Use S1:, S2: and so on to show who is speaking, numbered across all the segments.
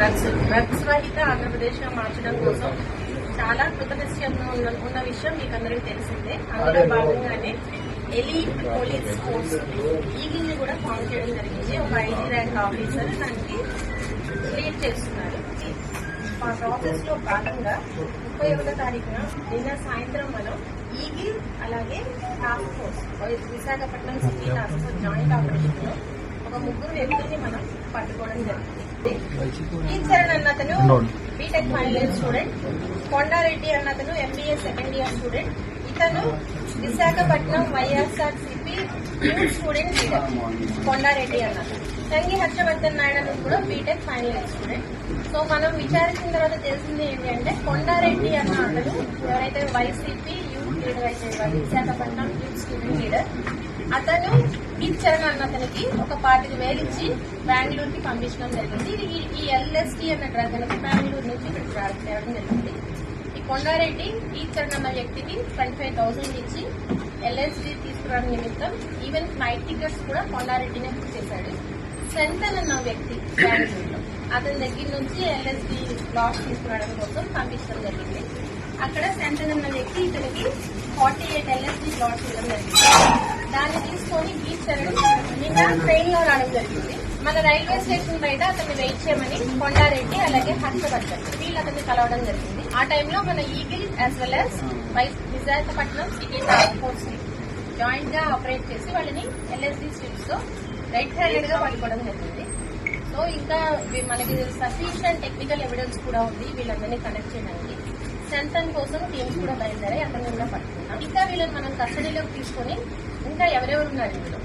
S1: Drugs drugs రహిత ఆంధ్రప్రదేశ్గా మార్చడం కోసం చాలా కృతనిశ్చయంగా ఉన్న ఉన్న విషయం మీకు అందరికీ తెలిసిందే. అందులో భాగంగానే ఎలీట్ పోలీస్ ఫోర్స్ ఈగిల్ని కూడా ఫామ్ చేయడం జరిగింది. ఒక ఐటీ ర్యాంక్ ఆఫీసర్ దానికి లీడ్ చేస్తున్నారు. ఆ ప్రాసెస్లో భాగంగా ముప్పై ఒకటో తారీఖున నిన్న సాయంత్రం మనం ఈగిల్ అలాగే task force Visakhapatnam city task force joint ఆపరేషన్లో ఒక ముగ్గురు వ్యక్తుల్ని మనం పట్టుకోవడం జరిగింది. ఈశ్వరన్ అన్న అతను B Tech final year student Kondareddy అన్న అతను ఎంబీఏ సెకండ్ ఇయర్ స్టూడెంట్ ఇతను Visakhapatnam YSR CP student leader Kondareddy అన్న సంగి హర్షవర్ధన్ నాయుడు కూడా B Tech final year student so మనం విచారించిన తర్వాత తెలిసింది ఏంటి అంటే కొండారెడ్డి అన్న అతను ఎవరైతే వైసీపీ యూత్ లీడర్ అయితే విశాఖపట్నం యూత్ స్టూడెంట్ లీడర్ అతను చరణ్ అన్న అతనికి ఒక పాతిక వేలు ఇచ్చి బెంగళూరుకి పంపించడం జరిగింది. ఈ- ఈ ఎల్ఎస్టీ అన్న డ్రగ్ అనేది బెంగళూరు నుంచి ఇక్కడ తేవడం జరిగింది. ఈ కొండారెడ్డి ఈచరణ్ అన్న వ్యక్తికి ట్వంటీ ఫైవ్ థౌసండ్ ఇచ్చి ఎల్ఎస్డి తీసుకురావడం నిమిత్తం ఈవెన్ ఫ్లైట్ టికెట్స్ కూడా కొండారెడ్డినే బుక్ చేశాడు. సెంటన్ అన్న వ్యక్తి బెంగళూరులో. అతని దగ్గర నుంచి ఎల్ఎస్డి బ్లాక్ తీసుకురావడం కోసం పంపించడం జరిగింది. అక్కడ సెంటన్ అన్న వ్యక్తి ఇతనికి ఫార్టీ ఎయిట్ ఎల్ఎస్డి లాట్స్ ఇవ్వడం జరిగింది. దాన్ని తీసుకొని బీచ్ నిన్న ట్రైన్లో రావడం జరిగింది మన రైల్వే స్టేషన్ బయట అతన్ని వెయిట్ చేయమని కొండారెడ్డి అలాగే హర్షవర్ధన్ వీళ్ళు అతన్ని కలవడం జరిగింది ఆ టైంలో మన ఈగిల్ యాజ్ వెల్ యాజ్ వైస్ విశాఖపట్నం సిటీ టాస్క్ ఫోర్స్ జాయింట్గా ఆపరేట్ చేసి వాళ్ళని ఎల్ఎస్డి స్ట్రిప్స్తో రెడ్ హ్యాండెడ్గా పట్టుకోవడం జరిగింది సో ఇంకా మనకి సఫిషియంట్ టెక్నికల్ ఎవిడెన్స్ కూడా ఉంది. వీళ్ళందరినీ కనెక్ట్ చేయడానికి. సెంతన్ కోసం టీమ్స్ కూడా బయలుదేరాయి. అతన్ని కూడా పట్టుకున్నాం. ఇంకా వీళ్ళని మనం కస్టడీలోకి తీసుకొని ఇంకా ఎవరెవరు ఉన్నారు ఇందులో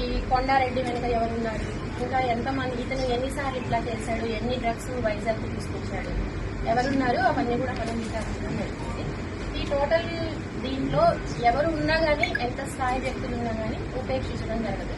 S1: ఈ కొండారెడ్డి వెనుక ఎవరున్నారు? ఇంకా ఎంతమంది ఇతను ఎన్నిసార్లు ఇట్లా చేశాడు? ఎన్ని డ్రగ్స్ వైజాగ్ తీసుకొచ్చాడు? ఎవరున్నారు? అవన్నీ కూడా మనం విచారించడం జరుగుతుంది ఈ టోటల్ దీంట్లో ఎవరు ఉన్నా కానీ ఎంత స్థాయి వ్యక్తులు ఉన్నా కానీ ఉపేక్షించడం జరగదు.